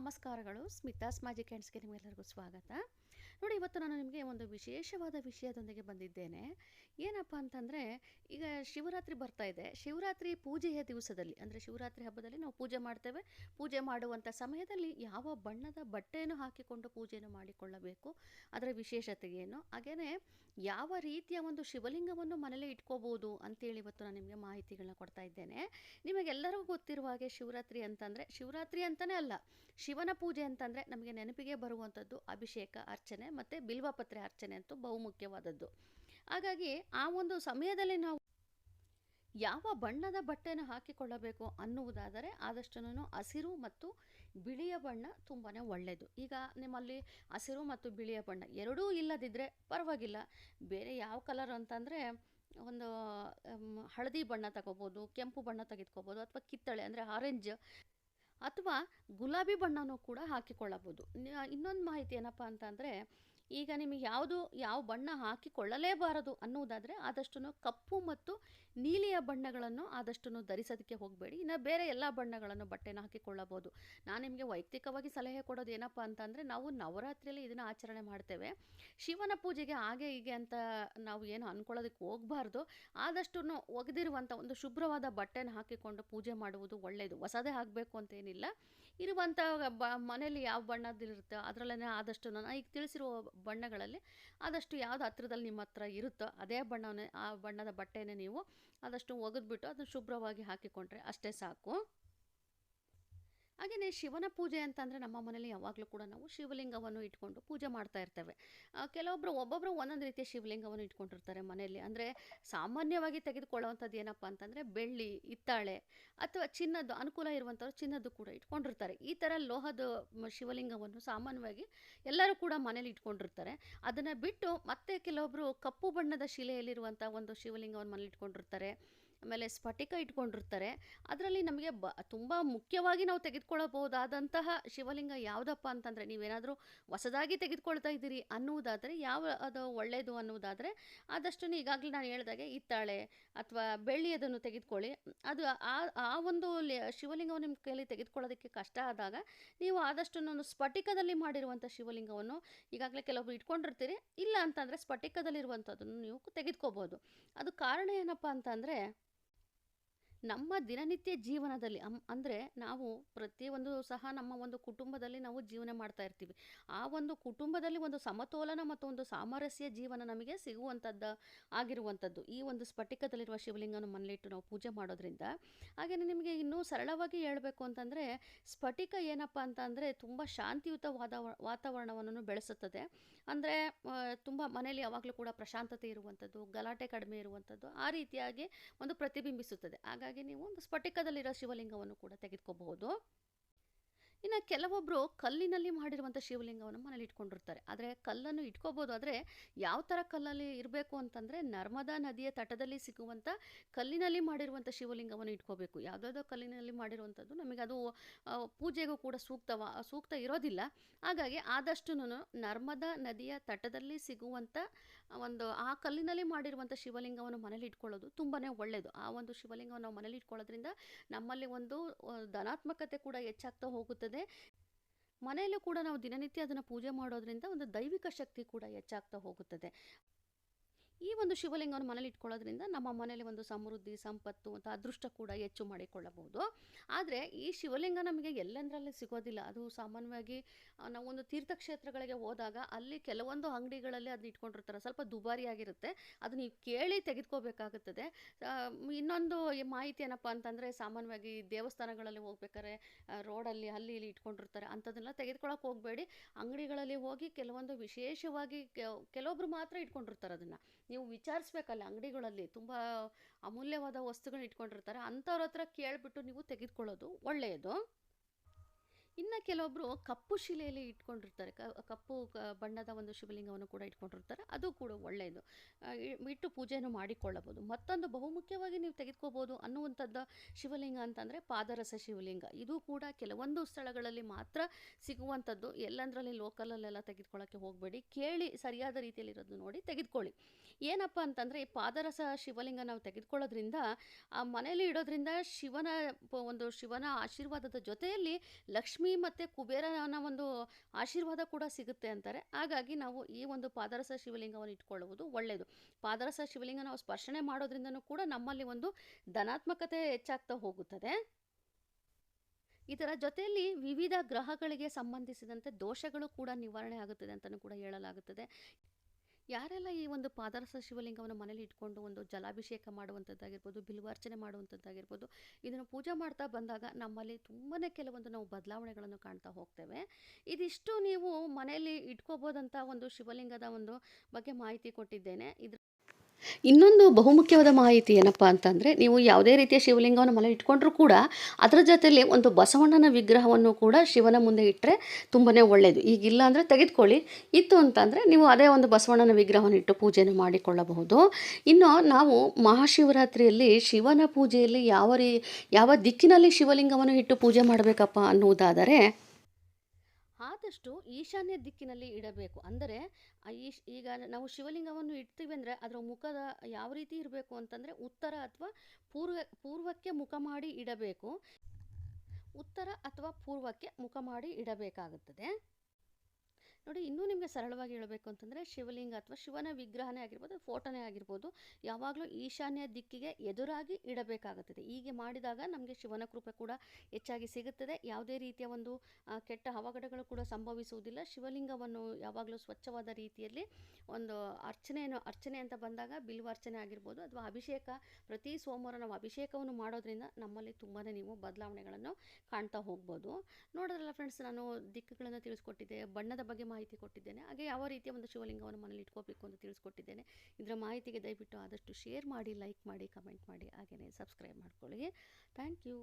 ನಮಸ್ಕಾರಗಳು. ಸ್ಮಿತಾಸ್ ಮ್ಯಾಜಿಕ್ ಹ್ಯಾಂಡ್ಸ್ಗೆ ನಿಮಗೆಲ್ಲರಿಗೂ ಸ್ವಾಗತ. ನೋಡಿ ಇವತ್ತು ನಾನು ನಿಮಗೆ ಒಂದು ವಿಶೇಷವಾದ ವಿಷಯದೊಂದಿಗೆ ಬಂದಿದ್ದೇನೆ. ಏನಪ್ಪ ಅಂತಂದರೆ, ಈಗ ಶಿವರಾತ್ರಿ ಬರ್ತಾ ಇದೆ. ಶಿವರಾತ್ರಿ ಪೂಜೆಯ ದಿವಸದಲ್ಲಿ, ಅಂದರೆ ಶಿವರಾತ್ರಿ ಹಬ್ಬದಲ್ಲಿ ನಾವು ಪೂಜೆ ಮಾಡ್ತೇವೆ. ಪೂಜೆ ಮಾಡುವಂಥ ಸಮಯದಲ್ಲಿ ಯಾವ ಬಣ್ಣದ ಬಟ್ಟೆಯನ್ನು ಹಾಕಿಕೊಂಡು ಪೂಜೆಯನ್ನು ಮಾಡಿಕೊಳ್ಳಬೇಕು, ಅದರ ವಿಶೇಷತೆ ಏನು? ಹಾಗೆಯೇ ಯಾವ ರೀತಿಯ ಒಂದು ಶಿವಲಿಂಗವನ್ನು ಮನೇಲಿ ಇಟ್ಕೋಬೋದು ಅಂತೇಳಿ ಇವತ್ತು ನಾನು ನಿಮಗೆ ಮಾಹಿತಿಗಳನ್ನ ಕೊಡ್ತಾ ಇದ್ದೇನೆ. ನಿಮಗೆಲ್ಲರಿಗೂ ಗೊತ್ತಿರುವ ಹಾಗೆ ಶಿವರಾತ್ರಿ ಅಂತಂದರೆ, ಶಿವರಾತ್ರಿ ಅಂತಲೇ ಅಲ್ಲ, ಶಿವನ ಪೂಜೆ ಅಂತಂದರೆ ನಮಗೆ ನೆನಪಿಗೆ ಬರುವಂಥದ್ದು ಅಭಿಷೇಕ, ಅರ್ಚನೆ ಮತ್ತು ಬಿಲ್ವಪತ್ರೆ ಅರ್ಚನೆ ಅಂತೂ ಬಹುಮುಖ್ಯವಾದದ್ದು. ಹಾಗಾಗಿ ಆ ಒಂದು ಸಮಯದಲ್ಲಿ ನಾವು ಯಾವ ಬಣ್ಣದ ಬಟ್ಟೆನ ಹಾಕಿಕೊಳ್ಳಬೇಕು ಅನ್ನುವುದಾದರೆ ಆದಷ್ಟು ಹಸಿರು ಮತ್ತು ಬಿಳಿಯ ಬಣ್ಣ ತುಂಬಾ ಒಳ್ಳೆಯದು ಈಗ ನಿಮ್ಮಲ್ಲಿ ಹಸಿರು ಮತ್ತು ಬಿಳಿಯ ಬಣ್ಣ ಎರಡೂ ಇಲ್ಲದಿದ್ದರೆ ಪರವಾಗಿಲ್ಲ. ಬೇರೆ ಯಾವ ಕಲರ್ ಅಂತಂದರೆ ಒಂದು ಹಳದಿ ಬಣ್ಣ ತಗೋಬೋದು, ಕೆಂಪು ಬಣ್ಣ ತೆಗೆದುಕೋಬೋದು ಅಥವಾ ಕಿತ್ತಳೆ ಅಂದರೆ ಆರೆಂಜ್ ಅಥವಾ ಗುಲಾಬಿ ಬಣ್ಣನೂ ಕೂಡ ಹಾಕಿಕೊಳ್ಳಬಹುದು. ಇನ್ನೊಂದು ಮಾಹಿತಿ ಏನಪ್ಪ ಅಂತಂದರೆ ಈಗ ನಿಮಗೆ ಯಾವುದು, ಯಾವ ಬಣ್ಣ ಹಾಕಿಕೊಳ್ಳಲೇಬಾರದು ಅನ್ನುವುದಾದರೆ ಆದಷ್ಟು ಕಪ್ಪು ಮತ್ತು ನೀಲಿಯ ಬಣ್ಣಗಳನ್ನು ಆದಷ್ಟು ಧರಿಸೋದಕ್ಕೆ ಹೋಗಬೇಡಿ. ಇನ್ನು ಬೇರೆ ಎಲ್ಲ ಬಣ್ಣಗಳನ್ನು ಬಟ್ಟೆನ ಹಾಕಿಕೊಳ್ಳಬಹುದು. ನಾನು ನಿಮಗೆ ವೈಯಕ್ತಿಕವಾಗಿ ಸಲಹೆ ಕೊಡೋದು ಏನಪ್ಪ ಅಂತಂದರೆ ನಾವು ನವರಾತ್ರಿಯಲ್ಲಿ ಇದನ್ನು ಆಚರಣೆ ಮಾಡ್ತೇವೆ. ಶಿವನ ಪೂಜೆಗೆ ಹಾಗೆ ಹೀಗೆ ಅಂತ ನಾವು ಏನು ಅಂದ್ಕೊಳ್ಳೋದಕ್ಕೆ ಹೋಗಬಾರ್ದು. ಆದಷ್ಟು ಒಗೆದಿರುವಂಥ ಒಂದು ಶುಭ್ರವಾದ ಬಟ್ಟೆನ ಹಾಕಿಕೊಂಡು ಪೂಜೆ ಮಾಡುವುದು ಒಳ್ಳೆಯದು ಹೊಸದೇ ಆಗಬೇಕು ಅಂತೇನಿಲ್ಲ ಇರುವಂಥ ಬ ಮನೇಲಿ ಯಾವ ಬಣ್ಣದಿರುತ್ತೆ ಅದರಲ್ಲೇ ಆದಷ್ಟು ನಾನು ಈಗ ತಿಳಿಸಿರುವ ಬಣ್ಣಗಳಲ್ಲಿ ಆದಷ್ಟು ಯಾವುದು ಹತ್ತಿರದಲ್ಲಿ ನಿಮ್ಮ ಹತ್ರ ಇರುತ್ತೋ ಅದೇ ಬಣ್ಣವನ್ನೇ, ಆ ಬಣ್ಣದ ಬಟ್ಟೆನೇ ನೀವು ಆದಷ್ಟು ಒಗೆದ್ಬಿಟ್ಟು ಅದನ್ನು ಶುಭ್ರವಾಗಿ ಹಾಕಿಕೊಂಡ್ರೆ ಅಷ್ಟೇ ಸಾಕು. ಹಾಗೆಯೇ ಶಿವನ ಪೂಜೆ ಅಂತಂದರೆ ನಮ್ಮ ಮನೇಲಿ ಯಾವಾಗಲೂ ಕೂಡ ನಾವು ಶಿವಲಿಂಗವನ್ನು ಇಟ್ಕೊಂಡು ಪೂಜೆ ಮಾಡ್ತಾ ಇರ್ತೇವೆ. ಕೆಲವೊಬ್ಬರು ಒಬ್ಬೊಬ್ಬರು ಒಂದೊಂದು ರೀತಿಯ ಶಿವಲಿಂಗವನ್ನು ಇಟ್ಕೊಂಡಿರ್ತಾರೆ ಮನೆಯಲ್ಲಿ ಅಂದರೆ ಸಾಮಾನ್ಯವಾಗಿ ತೆಗೆದುಕೊಳ್ಳುವಂಥದ್ದು ಏನಪ್ಪ ಅಂತಂದರೆ ಬೆಳ್ಳಿ, ಹಿತ್ತಾಳೆ ಅಥವಾ ಚಿನ್ನದ್ದು, ಅನುಕೂಲ ಇರುವಂಥವ್ರು ಚಿನ್ನದ್ದು ಕೂಡ ಇಟ್ಕೊಂಡಿರ್ತಾರೆ. ಈ ಥರ ಲೋಹದ ಶಿವಲಿಂಗವನ್ನು ಸಾಮಾನ್ಯವಾಗಿ ಎಲ್ಲರೂ ಕೂಡ ಮನೇಲಿ ಇಟ್ಕೊಂಡಿರ್ತಾರೆ. ಅದನ್ನು ಬಿಟ್ಟು ಮತ್ತೆ ಕೆಲವೊಬ್ಬರು ಕಪ್ಪು ಬಣ್ಣದ ಶಿಲೆಯಲ್ಲಿರುವಂಥ ಒಂದು ಶಿವಲಿಂಗವನ್ನು ಮನೇಲಿ ಇಟ್ಕೊಂಡಿರ್ತಾರೆ. ಆಮೇಲೆ ಸ್ಫಟಿಕ ಇಟ್ಕೊಂಡಿರ್ತಾರೆ. ಅದರಲ್ಲಿ ನಮಗೆ ಬ, ತುಂಬ ಮುಖ್ಯವಾಗಿ ನಾವು ತೆಗೆದುಕೊಳ್ಳಬಹುದಾದಂತಹ ಶಿವಲಿಂಗ ಯಾವುದಪ್ಪ ಅಂತಂದರೆ ನೀವೇನಾದರೂ ಹೊಸದಾಗಿ ತೆಗೆದುಕೊಳ್ತಾ ಇದ್ದೀರಿ ಅನ್ನುವುದಾದರೆ ಯಾವ, ಅದು ಒಳ್ಳೆಯದು ಅನ್ನುವುದಾದರೆ ಆದಷ್ಟು ಈಗಾಗಲೇ ನಾನು ಹೇಳಿದಾಗೆ ಹಿತ್ತಾಳೆ ಅಥವಾ ಬೆಳ್ಳಿಯದನ್ನು ತೆಗೆದುಕೊಳ್ಳಿ. ಅದು ಆ ಆ ಒಂದು ಶಿವಲಿಂಗವನ್ನು ನಿಮ್ಮ ಕೈಯಲ್ಲಿ ತೆಗೆದುಕೊಳ್ಳೋದಕ್ಕೆ ಕಷ್ಟ ಆದಾಗ ನೀವು ಆದಷ್ಟು ಒಂದು ಸ್ಫಟಿಕದಲ್ಲಿ ಮಾಡಿರುವಂಥ ಶಿವಲಿಂಗವನ್ನು ಈಗಾಗಲೇ ಕೆಲವೊಬ್ಬರು ಇಟ್ಕೊಂಡಿರ್ತೀರಿ. ಇಲ್ಲ ಅಂತಂದರೆ ಸ್ಫಟಿಕದಲ್ಲಿರುವಂಥದ್ದನ್ನು ನೀವು ತೆಗೆದುಕೋಬೋದು ಅದು ಕಾರಣ ಏನಪ್ಪ ಅಂತಂದರೆ ನಮ್ಮ ದಿನನಿತ್ಯ ಜೀವನದಲ್ಲಿ ಅಮ್ ಅಂದರೆ ನಾವು ಪ್ರತಿಯೊಂದು ಸಹ ನಮ್ಮ ಒಂದು ಕುಟುಂಬದಲ್ಲಿ ನಾವು ಜೀವನ ಮಾಡ್ತಾ ಇರ್ತೀವಿ. ಆ ಒಂದು ಕುಟುಂಬದಲ್ಲಿ ಒಂದು ಸಮತೋಲನ ಮತ್ತು ಒಂದು ಸಾಮರಸ್ಯ ಜೀವನ ನಮಗೆ ಸಿಗುವಂಥದ್ದು ಆಗಿರುವಂಥದ್ದು. ಈ ಒಂದು ಸ್ಫಟಿಕದಲ್ಲಿರುವ ಶಿವಲಿಂಗನ ಮನೆಯಲ್ಲಿಟ್ಟು ನಾವು ಪೂಜೆ ಮಾಡೋದ್ರಿಂದ. ಹಾಗೆಯೇ ನಿಮಗೆ ಇನ್ನೂ ಸರಳವಾಗಿ ಹೇಳಬೇಕು ಅಂತಂದರೆ, ಸ್ಫಟಿಕ ಏನಪ್ಪ ಅಂತ ಅಂದರೆ ತುಂಬ ಶಾಂತಿಯುತ ವಾತಾವರಣ ವಾತಾವರಣವನ್ನು ಬೆಳೆಸುತ್ತದೆ. ಅಂದರೆ ತುಂಬ ಮನೆಯಲ್ಲಿ ಯಾವಾಗಲೂ ಕೂಡ ಪ್ರಶಾಂತತೆ ಇರುವಂಥದ್ದು, ಗಲಾಟೆ ಕಡಿಮೆ ಇರುವಂಥದ್ದು, ಆ ರೀತಿಯಾಗಿ ಒಂದು ಪ್ರತಿಬಿಂಬಿಸುತ್ತದೆ. ಹಾಗಾಗಿ ನೀವು ಒಂದು ಸ್ಫಟಿಕದಲ್ಲಿರೋ ಶಿವಲಿಂಗವನ್ನು ಕೂಡ ತೆಗೆದುಕೋಬಹುದು. ಇನ್ನು ಕೆಲವೊಬ್ಬರು ಕಲ್ಲಿನಲ್ಲಿ ಮಾಡಿರುವಂಥ ಶಿವಲಿಂಗವನ್ನು ಮನೇಲಿ ಇಟ್ಕೊಂಡಿರ್ತಾರೆ. ಆದರೆ ಕಲ್ಲನ್ನು ಇಟ್ಕೋಬೋದು. ಆದರೆ ಯಾವ ಥರ ಕಲ್ಲಲ್ಲಿ ಇರಬೇಕು ಅಂತಂದರೆ ನರ್ಮದಾ ನದಿಯ ತಟದಲ್ಲಿ ಸಿಗುವಂಥ ಕಲ್ಲಿನಲ್ಲಿ ಮಾಡಿರುವಂಥ ಶಿವಲಿಂಗವನ್ನು ಇಟ್ಕೋಬೇಕು. ಯಾವುದಾದ್ರೂ ಕಲ್ಲಿನಲ್ಲಿ ಮಾಡಿರುವಂಥದ್ದು ನಮಗೆ ಅದು ಪೂಜೆಗೂ ಕೂಡ ಸೂಕ್ತವ, ಸೂಕ್ತ ಇರೋದಿಲ್ಲ. ಹಾಗಾಗಿ ಆದಷ್ಟು ನರ್ಮದಾ ನದಿಯ ತಟದಲ್ಲಿ ಸಿಗುವಂಥ ಒಂದು ಆ ಕಲ್ಲಿನಲ್ಲಿ ಮಾಡಿರುವಂಥ ಶಿವಲಿಂಗವನ್ನು ಮನೇಲಿ ಇಟ್ಕೊಳ್ಳೋದು ತುಂಬಾ ಒಳ್ಳೆಯದು ಆ ಒಂದು ಶಿವಲಿಂಗವನ್ನು ನಾವು ಮನೇಲಿ ಇಟ್ಕೊಳ್ಳೋದ್ರಿಂದ ನಮ್ಮಲ್ಲಿ ಒಂದು ಧನಾತ್ಮಕತೆ ಕೂಡ ಹೆಚ್ಚಾಗ್ತಾ ಹೋಗುತ್ತದೆ. ಮನೆಯಲ್ಲೂ ಕೂಡ ನಾವು ದಿನನಿತ್ಯ ಅದನ್ನು ಪೂಜೆ ಮಾಡೋದ್ರಿಂದ ಒಂದು ದೈವಿಕ ಶಕ್ತಿ ಕೂಡ ಹೆಚ್ಚಾಗ್ತಾ ಹೋಗುತ್ತದೆ. ಈ ಒಂದು ಶಿವಲಿಂಗವನ್ನು ಮನೇಲಿ ಇಟ್ಕೊಳ್ಳೋದ್ರಿಂದ ನಮ್ಮ ಮನೆಯಲ್ಲಿ ಒಂದು ಸಮೃದ್ಧಿ, ಸಂಪತ್ತು, ಅಂತ ಅದೃಷ್ಟ ಕೂಡ ಹೆಚ್ಚು ಮಾಡಿಕೊಳ್ಳಬಹುದು. ಆದರೆ ಈ ಶಿವಲಿಂಗ ನಮಗೆ ಎಲ್ಲೆಂದರಲ್ಲಿ ಸಿಗೋದಿಲ್ಲ. ಅದು ಸಾಮಾನ್ಯವಾಗಿ ಆ, ನಾವು ಒಂದು ತೀರ್ಥಕ್ಷೇತ್ರಗಳಿಗೆ ಹೋದಾಗ ಅಲ್ಲಿ ಕೆಲವೊಂದು ಅಂಗಡಿಗಳಲ್ಲಿ ಅದನ್ನ ಇಟ್ಕೊಂಡಿರ್ತಾರೆ. ಸ್ವಲ್ಪ ದುಬಾರಿಯಾಗಿರುತ್ತೆ ಅದು ನೀವು ಕೇಳಿ ತೆಗೆದುಕೋಬೇಕಾಗುತ್ತದೆ. ಇನ್ನೊಂದು ಮಾಹಿತಿ ಏನಪ್ಪ ಅಂತಂದರೆ ಸಾಮಾನ್ಯವಾಗಿ ದೇವಸ್ಥಾನಗಳಲ್ಲಿ ಹೋಗ್ಬೇಕಾದ್ರೆ ರೋಡಲ್ಲಿ ಅಲ್ಲಿ ಇಲ್ಲಿ ಇಟ್ಕೊಂಡಿರ್ತಾರೆ. ಅಂಥದ್ದನ್ನೆಲ್ಲ ತೆಗೆದುಕೊಳ್ಳೋಕೆ ಹೋಗಬೇಡಿ. ಅಂಗಡಿಗಳಲ್ಲಿ ಹೋಗಿ ಕೆಲವೊಂದು ವಿಶೇಷವಾಗಿ ಕೆಲವೊಬ್ಬರು ಮಾತ್ರ ಇಟ್ಕೊಂಡಿರ್ತಾರೆ ಅದನ್ನು. ನೀವು ವಿಚಾರಿಸ್ಬೇಕಲ್ಲ ಅಂಗಡಿಗಳಲ್ಲಿ ತುಂಬ ಅಮೂಲ್ಯವಾದ ವಸ್ತುಗಳನ್ನ ಇಟ್ಕೊಂಡಿರ್ತಾರೆ. ಅಂಥವ್ರ ಹತ್ರ ಕೇಳಿಬಿಟ್ಟು ನೀವು ತೆಗೆದುಕೊಳ್ಳೋದು ಒಳ್ಳೆಯದು. ಇನ್ನು ಕೆಲವೊಬ್ಬರು ಕಪ್ಪು ಶಿಲೆಯಲ್ಲಿ ಇಟ್ಕೊಂಡಿರ್ತಾರೆ. ಕಪ್ಪು ಬಣ್ಣದ ಒಂದು ಶಿವಲಿಂಗವನ್ನು ಕೂಡ ಇಟ್ಕೊಂಡಿರ್ತಾರೆ. ಅದು ಕೂಡ ಒಳ್ಳೆಯದು. ಇಟ್ಟು ಪೂಜೆಯನ್ನು ಮಾಡಿಕೊಳ್ಳಬಹುದು. ಮತ್ತೊಂದು ಬಹುಮುಖ್ಯವಾಗಿ ನೀವು ತೆಗೆದುಕೋಬೋದು ಅನ್ನುವಂಥದ್ದು ಶಿವಲಿಂಗ ಅಂತಂದರೆ ಪಾದರಸ ಶಿವಲಿಂಗ. ಇದು ಕೂಡ ಕೆಲವೊಂದು ಸ್ಥಳಗಳಲ್ಲಿ ಮಾತ್ರ ಸಿಗುವಂಥದ್ದು. ಎಲ್ಲಂದ್ರಲ್ಲಿ ಲೋಕಲಲ್ಲೆಲ್ಲ ತೆಗೆದುಕೊಳ್ಳೋಕ್ಕೆ ಹೋಗಬೇಡಿ. ಕೇಳಿ ಸರಿಯಾದ ರೀತಿಯಲ್ಲಿ ಇರೋದು ನೋಡಿ ತೆಗೆದುಕೊಳ್ಳಿ. ಏನಪ್ಪ ಅಂತಂದರೆ, ಈ ಪಾದರಸ ಶಿವಲಿಂಗ ನಾವು ತೆಗೆದುಕೊಳ್ಳೋದ್ರಿಂದ, ಆ ಮನೆಯಲ್ಲಿ ಇಡೋದ್ರಿಂದ ಶಿವನ ಒಂದು ಶಿವನ ಆಶೀರ್ವಾದದ ಜೊತೆಯಲ್ಲಿ ಲಕ್ಷ್ಮೀ ಲಕ್ಷ್ಮಿ ಮತ್ತು ಕುಬೇರನ ಒಂದು ಆಶೀರ್ವಾದ ಕೂಡ ಸಿಗುತ್ತೆ ಅಂತಾರೆ. ಹಾಗಾಗಿ ನಾವು ಈ ಒಂದು ಪಾದರಸ ಶಿವಲಿಂಗವನ್ನು ಇಟ್ಕೊಳ್ಳುವುದು ಒಳ್ಳೆಯದು ಪಾದರಸ ಶಿವಲಿಂಗ ನಾವು ಸ್ಪರ್ಶನೆ ಮಾಡೋದ್ರಿಂದನೂ ಕೂಡ ನಮ್ಮಲ್ಲಿ ಒಂದು ಧನಾತ್ಮಕತೆ ಹೆಚ್ಚಾಗ್ತಾ ಹೋಗುತ್ತದೆ. ಇದರ ಜೊತೆಯಲ್ಲಿ ವಿವಿಧ ಗ್ರಹಗಳಿಗೆ ಸಂಬಂಧಿಸಿದಂತೆ ದೋಷಗಳು ಕೂಡ ನಿವಾರಣೆ ಆಗುತ್ತದೆ ಅಂತಲೂ ಕೂಡ ಹೇಳಲಾಗುತ್ತದೆ. ಯಾರೆಲ್ಲ ಈ ಒಂದು ಪಾದರಸ ಶಿವಲಿಂಗವನ್ನು ಮನೇಲಿ ಇಟ್ಕೊಂಡು ಒಂದು ಜಲಾಭಿಷೇಕ ಮಾಡುವಂಥದ್ದಾಗಿರ್ಬೋದು, ಬಿಲ್ವಾರ್ಚನೆ ಮಾಡುವಂಥದ್ದಾಗಿರ್ಬೋದು, ಇದನ್ನು ಪೂಜೆ ಮಾಡ್ತಾ ಬಂದಾಗ ನಮ್ಮಲ್ಲಿ ತುಂಬಾ ಕೆಲವೊಂದು ನಾವು ಬದಲಾವಣೆಗಳನ್ನು ಕಾಣ್ತಾ ಹೋಗ್ತೇವೆ. ಇದಿಷ್ಟು ನೀವು ಮನೆಯಲ್ಲಿ ಇಟ್ಕೋಬೋದಂಥ ಒಂದು ಶಿವಲಿಂಗದ ಒಂದು ಬಗ್ಗೆ ಮಾಹಿತಿ ಕೊಟ್ಟಿದ್ದೇನೆ. ಇದ್ರ ಇನ್ನೊಂದು ಬಹುಮುಖ್ಯವಾದ ಮಾಹಿತಿ ಏನಪ್ಪ ಅಂತಂದರೆ, ನೀವು ಯಾವುದೇ ರೀತಿಯ ಶಿವಲಿಂಗವನ್ನು ಮನೆ ಇಟ್ಕೊಂಡ್ರೂ ಕೂಡ ಅದರ ಜೊತೆಯಲ್ಲಿ ಒಂದು ಬಸವಣ್ಣನ ವಿಗ್ರಹವನ್ನು ಕೂಡ ಶಿವನ ಮುಂದೆ ಇಟ್ಟರೆ ತುಂಬಾ ಒಳ್ಳೆಯದು ಈಗಿಲ್ಲ ಅಂದರೆ ತೆಗೆದುಕೊಳ್ಳಿ. ಇತ್ತು ಅಂತಂದರೆ ನೀವು ಅದೇ ಒಂದು ಬಸವಣ್ಣನ ವಿಗ್ರಹವನ್ನು ಇಟ್ಟು ಪೂಜೆಯನ್ನು ಮಾಡಿಕೊಳ್ಳಬಹುದು. ಇನ್ನು ನಾವು ಮಹಾಶಿವರಾತ್ರಿಯಲ್ಲಿ ಶಿವನ ಪೂಜೆಯಲ್ಲಿ ಯಾವ ರೀ, ಯಾವ ದಿಕ್ಕಿನಲ್ಲಿ ಶಿವಲಿಂಗವನ್ನು ಇಟ್ಟು ಪೂಜೆ ಮಾಡಬೇಕಪ್ಪ ಅನ್ನುವುದಾದರೆ ಆದಷ್ಟು ಈಶಾನ್ಯ ದಿಕ್ಕಿನಲ್ಲಿ ಇಡಬೇಕು. ಅಂದರೆ ಈಗ ನಾವು ಶಿವಲಿಂಗವನ್ನು ಇಡ್ತೀವಿ ಅಂದರೆ ಅದರ ಮುಖದ ಯಾವ ರೀತಿ ಇರಬೇಕು ಅಂತಂದರೆ ಉತ್ತರ ಅಥವಾ ಪೂರ್ವ, ಪೂರ್ವಕ್ಕೆ ಮುಖ ಮಾಡಿ ಇಡಬೇಕು. ಉತ್ತರ ಅಥವಾ ಪೂರ್ವಕ್ಕೆ ಮುಖ ಮಾಡಿ ಇಡಬೇಕಾಗುತ್ತದೆ. ನೋಡಿ, ಇನ್ನೂ ನಿಮಗೆ ಸರಳವಾಗಿ ಹೇಳಬೇಕು ಅಂತಂದರೆ, ಶಿವಲಿಂಗ ಅಥವಾ ಶಿವನ ವಿಗ್ರಹನೇ ಆಗಿರ್ಬೋದು, ಫೋಟೋನೇ ಆಗಿರ್ಬೋದು, ಯಾವಾಗಲೂ ಈಶಾನ್ಯ ದಿಕ್ಕಿಗೆ ಎದುರಾಗಿ ಇಡಬೇಕಾಗುತ್ತದೆ. ಹೀಗೆ ಮಾಡಿದಾಗ ನಮಗೆ ಶಿವನ ಕೃಪೆ ಕೂಡ ಹೆಚ್ಚಾಗಿ ಸಿಗುತ್ತದೆ. ಯಾವುದೇ ರೀತಿಯ ಒಂದು ಕೆಟ್ಟ ಅವಘಡಗಳು ಕೂಡ ಸಂಭವಿಸುವುದಿಲ್ಲ. ಶಿವಲಿಂಗವನ್ನು ಯಾವಾಗಲೂ ಸ್ವಚ್ಛವಾದ ರೀತಿಯಲ್ಲಿ ಒಂದು ಅರ್ಚನೆಯನ್ನು, ಅರ್ಚನೆ ಅಂತ ಬಂದಾಗ ಬಿಲ್ವಾರ್ಚನೆ ಆಗಿರ್ಬೋದು, ಅಥವಾ ಅಭಿಷೇಕ, ಪ್ರತಿ ಸೋಮವಾರ ನಾವು ಅಭಿಷೇಕವನ್ನು ಮಾಡೋದ್ರಿಂದ ನಮ್ಮಲ್ಲಿ ತುಂಬಾ ನೀವು ಬದಲಾವಣೆಗಳನ್ನು ಕಾಣ್ತಾ ಹೋಗ್ಬೋದು. ನೋಡೋದ್ರಲ್ಲ ಫ್ರೆಂಡ್ಸ್ ನಾನು ದಿಕ್ಕುಗಳನ್ನು ತಿಳಿಸ್ಕೊಟ್ಟಿದ್ದೆ, ಬಣ್ಣದ ಬಗ್ಗೆ ಮಾಹಿತಿ ಕೊಟ್ಟಿದ್ದೇನೆ. ಹಾಗೆ ಯಾವ ರೀತಿಯ ಒಂದು ಶಿವಲಿಂಗವನ್ನು ಮನೇಲಿ ಇಟ್ಕೋಬೇಕು ಅಂತ ತಿಳಿಸ್ಕೊಟ್ಟಿದ್ದೇನೆ. ಇದರ ಮಾಹಿತಿಗೆ ದಯವಿಟ್ಟು ಆದಷ್ಟು ಶೇರ್ ಮಾಡಿ, ಲೈಕ್ ಮಾಡಿ, ಕಮೆಂಟ್ ಮಾಡಿ, ಹಾಗೆಯೇ ಸಬ್ಸ್ಕ್ರೈಬ್ ಮಾಡ್ಕೊಳ್ಳಿ ಥ್ಯಾಂಕ್ ಯು.